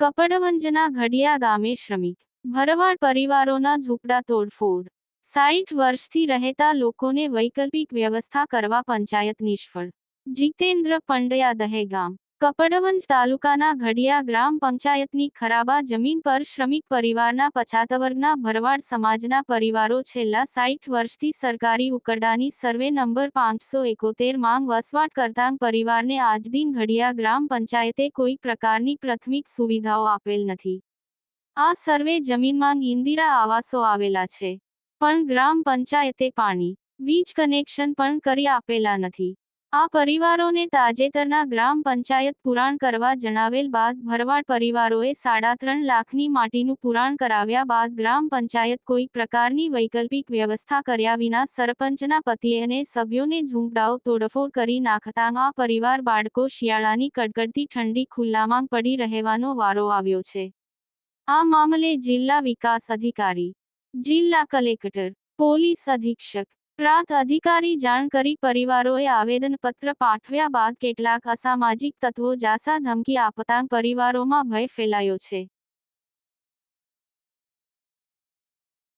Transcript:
કપડવંજના ઘડિયા ગામે શ્રમિક. ભરવાડ પરિવારોના ઝૂંપડા તોડફોડ. સાઈઠ વર્ષથી રહેતા લોકોને વૈકલ્પિક વ્યવસ્થા કરવા પંચાયત નિષ્ફળ. જીતેન્દ્ર પંડ્યા દહેગામ. કપડવંજ તાલુકાના ઘડિયા ગ્રામ પંચાયતની ખરાબા જમીન પર શ્રમિક પરિવારના પછાત વર્ગના ભરવાડ સમાજના પરિવારો છેલ્લા સાઠ વર્ષથી સરકારી ઉકરડાની સર્વે નંબર પાંચસો એકોતેર માંગ વસવાટ કરતાં પરિવારને આજદિન ઘડિયા ગ્રામ પંચાયતે કોઈ પ્રકારની પ્રાથમિક સુવિધાઓ આપેલ નથી. આ સર્વે જમીનમાં ઇન્દિરા આવાસો આવેલા છે. પણ ગ્રામ પંચાયતે પાણી, વીજ કનેક્શન પણ કરી આપેલા નથી. આ પરિવારોને તાજેતરના ગ્રામ પંચાયત પુરાણ કરવા જણાવેલ બાદ ભરવાડ પરિવારોએ સાડા ત્રણ લાખની માટીનું પુરાણ કરાવ્યા બાદ ગ્રામ પંચાયત કોઈ પ્રકારની વૈકલ્પિક વ્યવસ્થા કર્યા વિના સરપંચના પતિ અને સભ્યોને ઝૂંપડાઓ તોડફોડ કરી નાખતા આ પરિવાર બાળકો શિયાળાની કડકડતી ઠંડી ખુલ્લામાં પડી રહેવાનો વારો આવ્યો છે. આ મામલે જિલ્લા વિકાસ અધિકારી, જિલ્લા કલેક્ટર, પોલીસ અધિક્ષક પ્રાંત અધિકારી જાણ કરી પરિવારોએ આવેદનપત્ર પાઠવ્યા બાદ કેટલાક અસામાજિક તત્વો જાસા ધમકી આપતાં પરિવારોમાં ભય ફેલાયો છે.